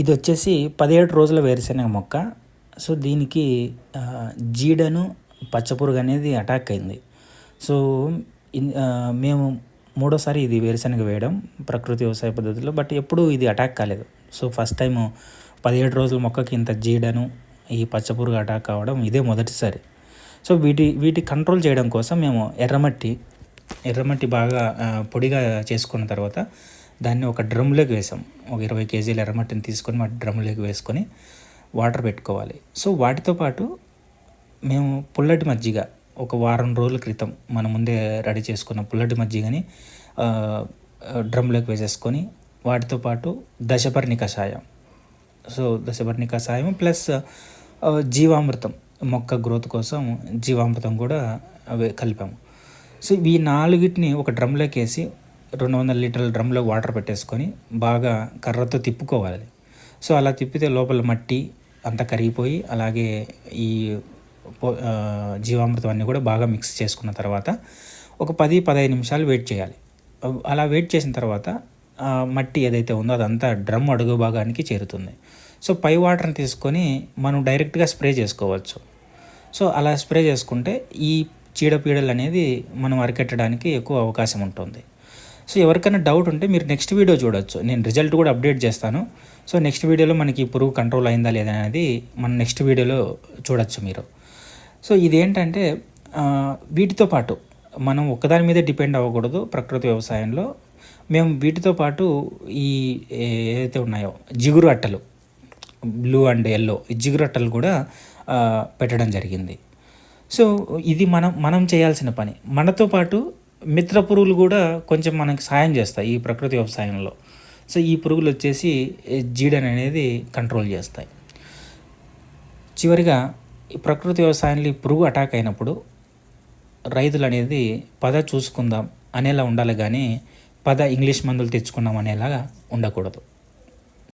ఇది వచ్చేసి పదిహేడు రోజుల వేరుశెనగ మొక్క. సో దీనికి జీడను పచ్చపురుగు అనేది అటాక్ అయింది. సో మేము మూడోసారి ఇది వేరుశెనగ వేయడం ప్రకృతి వ్యవసాయ పద్ధతిలో బట్ ఎప్పుడు ఇది అటాక్ కాలేదు. సో ఫస్ట్ టైం పదిహేడు రోజుల మొక్కకి ఇంత జీడను ఈ పచ్చపురుగు అటాక్ కావడం ఇదే మొదటిసారి. సో వీటి వీటి కంట్రోల్ చేయడం కోసం మేము ఎర్రమట్టి ఎర్రమట్టి బాగా పొడిగా చేసుకున్న తర్వాత దాన్ని ఒక డ్రమ్లోకి వేసాం. ఒక ఇరవై కేజీల ఎర్రమట్టిని తీసుకొని మా డ్రమ్లోకి వేసుకొని వాటర్ పెట్టుకోవాలి. సో వాటితో పాటు మేము పుల్లటి మజ్జిగ ఒక వారం రోజుల క్రితం మన ముందే రెడీ చేసుకున్న పుల్లటి మజ్జిగని డ్రమ్లోకి వేసేసుకొని వాటితో పాటు దశపర్ణి కషాయం సో దశపర్ణి కషాయం ప్లస్ జీవామృతం మొక్క గ్రోత్ కోసం జీవామృతం కూడా అవి కలిపాము. సో ఈ నాలుగిటిని ఒక డ్రమ్లోకి వేసి రెండు వందల లీటర్ల డ్రమ్లో వాటర్ పెట్టేసుకొని బాగా కర్రతో తిప్పుకోవాలి. సో అలా తిప్పితే లోపల మట్టి అంతా కరిగిపోయి అలాగే ఈ జీవామృతం అన్నీ కూడా బాగా మిక్స్ చేసుకున్న తర్వాత ఒక పది పదహైదు నిమిషాలు వెయిట్ చేయాలి. అలా వెయిట్ చేసిన తర్వాత మట్టి ఏదైతే ఉందో అదంతా డ్రమ్ అడుగు భాగానికి చేరుతుంది. సో పై వాటర్ని తీసుకొని మనం డైరెక్ట్గా స్ప్రే చేసుకోవచ్చు. సో అలా స్ప్రే చేసుకుంటే ఈ చీడపీడలు అనేది మనం అరికట్టడానికి ఎక్కువ అవకాశం ఉంటుంది. సో ఎవరికైనా డౌట్ ఉంటే మీరు నెక్స్ట్ వీడియో చూడొచ్చు. నేను రిజల్ట్ కూడా అప్డేట్ చేస్తాను. సో నెక్స్ట్ వీడియోలో మనకి పురుగు కంట్రోల్ అయిందా లేదా అనేది మనం నెక్స్ట్ వీడియోలో చూడొచ్చు మీరు. సో ఇదేంటంటే వీటితో పాటు మనం ఒకదాని మీద డిపెండ్ అవ్వకూడదు ప్రకృతి వ్యవసాయంలో. మేము వీటితో పాటు ఈ ఏదైతే ఉన్నాయో జిగురు అట్టలు బ్లూ అండ్ ఎల్లో ఈ జిగురు అట్టలు కూడా పెట్టడం జరిగింది. సో ఇది మనం మనం చేయాల్సిన పని. మనతో పాటు మిత్ర పురుగులు కూడా కొంచెం మనకి సాయం చేస్తాయి ఈ ప్రకృతి వ్యవసాయంలో. సో ఈ పురుగులు వచ్చేసి జీడన్ అనేది కంట్రోల్ చేస్తాయి. చివరిగా ఈ ప్రకృతి వ్యవసాయంలో ఈ పురుగు అటాక్ అయినప్పుడు రైతులు అనేది పద చూసుకుందాం అనేలా ఉండాలి కానీ పద ఇంగ్లీష్ మందులు తెచ్చుకుందాం అనేలాగా ఉండకూడదు.